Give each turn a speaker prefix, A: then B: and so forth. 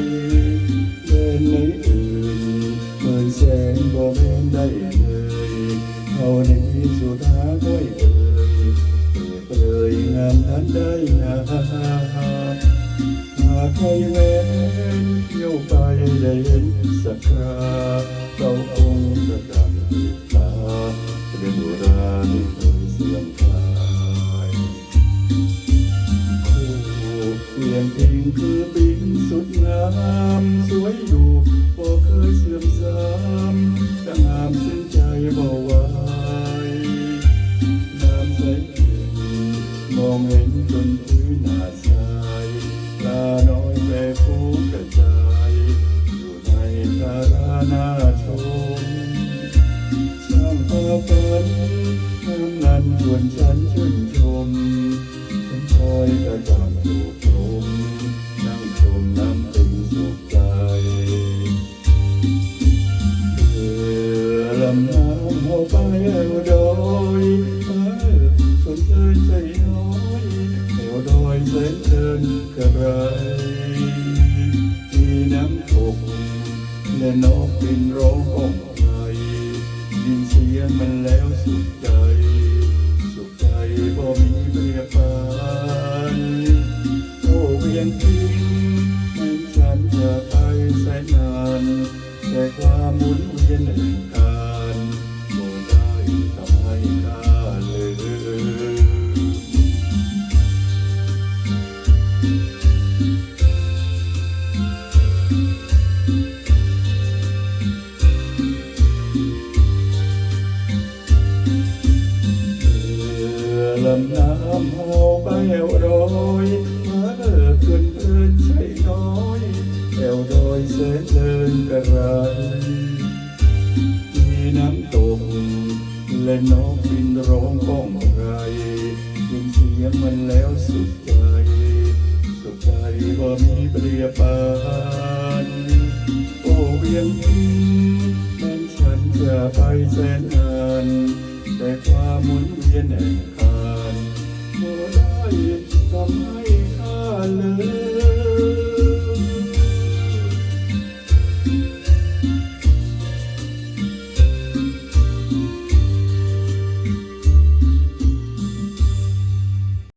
A: ยเดินในอื่นหมื่นแสนบ่แม่นได้เลยเท่านี้สุดาก้อยเอ่ยเปรียงามทันได้นาหากใครแม้นเที่ยวไปได้เห็นสักคราเจ้าองค์ประดับ คือปิงสุดงาม สวยอยู่บ่เคยเสื่อมสามจะงามสิ้นใจบ่ไหวน้ำใสเย็นมองเห็นจนพื้นหาดทรายปลาน้อยแปรฟูกระจาย อยู่ในทาราหน้าชมช่างพาฝันน้ำนั้นชวนฉันชื่นชมฉันคอยกระจางถู เกินใจน้อยแนวดอยแสนเดินกระไรมีน้ำตกและนกบินร้องก้องไห้ยินเสียงมันแล้วสุขใจ สุขใจบ่มีเปรียบปานโอ้เวียงพิงแม้ฉันจะไปแสนนาน แต่ความหมุนเวียนแห่งการำน้ำเฮาไปแอวดอยมาเลิกเกินเกินใช่น้อยแอวดอยเส้นเดินกระไรมีน้ำตกและนกบินร้องก้องไรยินเสียงมันแล้วสุขใจ สุขใจบ่ามีเปรียบปานโอ้เวียงพินแม้ฉันจะไปแสนนานแต่ความหมุนเวียนแห่ง ทำให้ข้าเลย